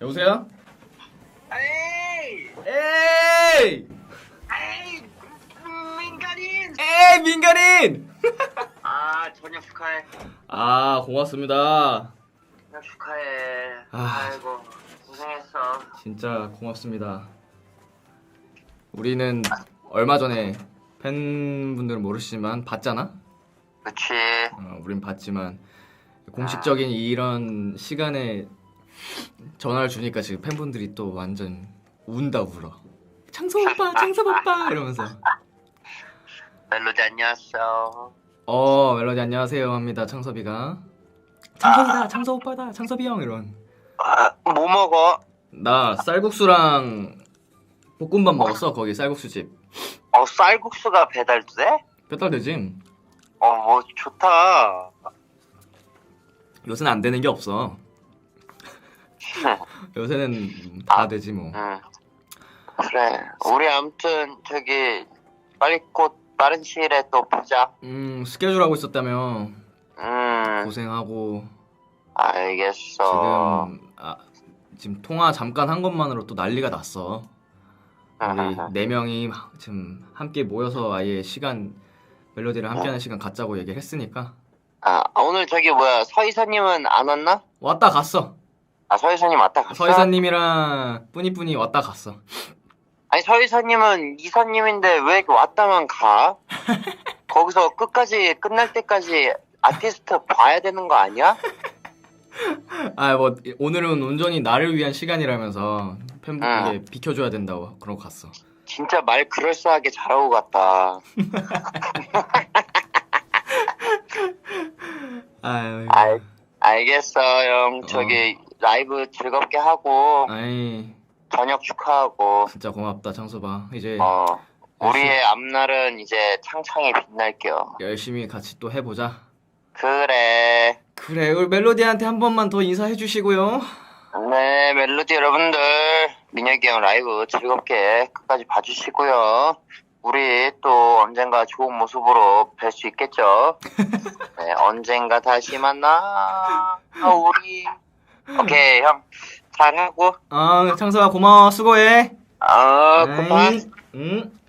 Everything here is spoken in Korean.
여보세요? 에이! 에이! 에이! 민간인! 에이 민간인! 아, 저녁 축하해. 아 고맙습니다. 저녁 축하해. 아. 아... 이고 고생했어. 진짜 고맙습니다. 우리는 얼마 전에 팬분들은 모르시지만 봤잖아. 그치. 어, 우린 봤지만 공식적인 이런 시간에 전화를 주니까 지금 팬분들이 또 완전 운다 울어. 창섭 오빠, 창섭 오빠 이러면서 멜로디 안녕하세요. 어 멜로디 안녕하세요 합니다 창섭이가 창섭이다 창섭 오빠다 창섭이 형 이런 아, 뭐 먹어? 나 쌀국수랑 볶음밥 먹었어 거기 쌀국수집 어, 쌀국수가 배달도 돼? 배달되지 어, 뭐, 좋다. 요새는 안 되는 게 없어 요새는 다 되지 뭐 응. 그래. 우리 아무튼, 저기, 빨리 곧 빠른 시일에 또 보자. 음, 스케줄 하고 있었다며 음, 고생하고 알겠어. 지금 아, 지금 통화 잠깐 한 것만으로 또 난리가 났어. 우리 네 명이 지금 함께 모여서 아예 시간 멜로디를 함께하는 시간 갖자고 얘기를 했으니까 아, 오늘 저기 뭐야, 서 이사님은 안 왔나? 왔다 갔어. 아, 서이사님 왔다 갔어? 서이사님이랑 뿌니뿌니 왔다 갔어. 아니 서희사님은 이사님인데 왜 이렇게 왔다만 가? 거기서 끝까지 끝날 때까지 아티스트 봐야 되는 거 아니야? 아 뭐 오늘은 온전히 나를 위한 시간이라면서 팬분에게 응. 비켜줘야 된다고 그러고 갔어. 진짜 말 그럴싸하게 잘하고 갔다. 아유. 알, 알겠어 형. 저기 라이브 즐겁게 하고 아이 저녁 축하하고 진짜 고맙다 창섭아. 이제 어 우리의 앞날은 이제 창창히 빛날게요. 열심히 같이 또 해보자. 그래. 그래 우리 멜로디한테 한 번만 더 인사해 주시고요. 네 멜로디 여러분들 민혁이 형 라이브 즐겁게 끝까지 봐주시고요. 우리 또 언젠가 좋은 모습으로 뵐 수 있겠죠. 네, 언젠가 다시 만나. 아, 우리. 오케이 형. 잘하고. 아 창섭아 고마워. 수고해. 아 그만 응.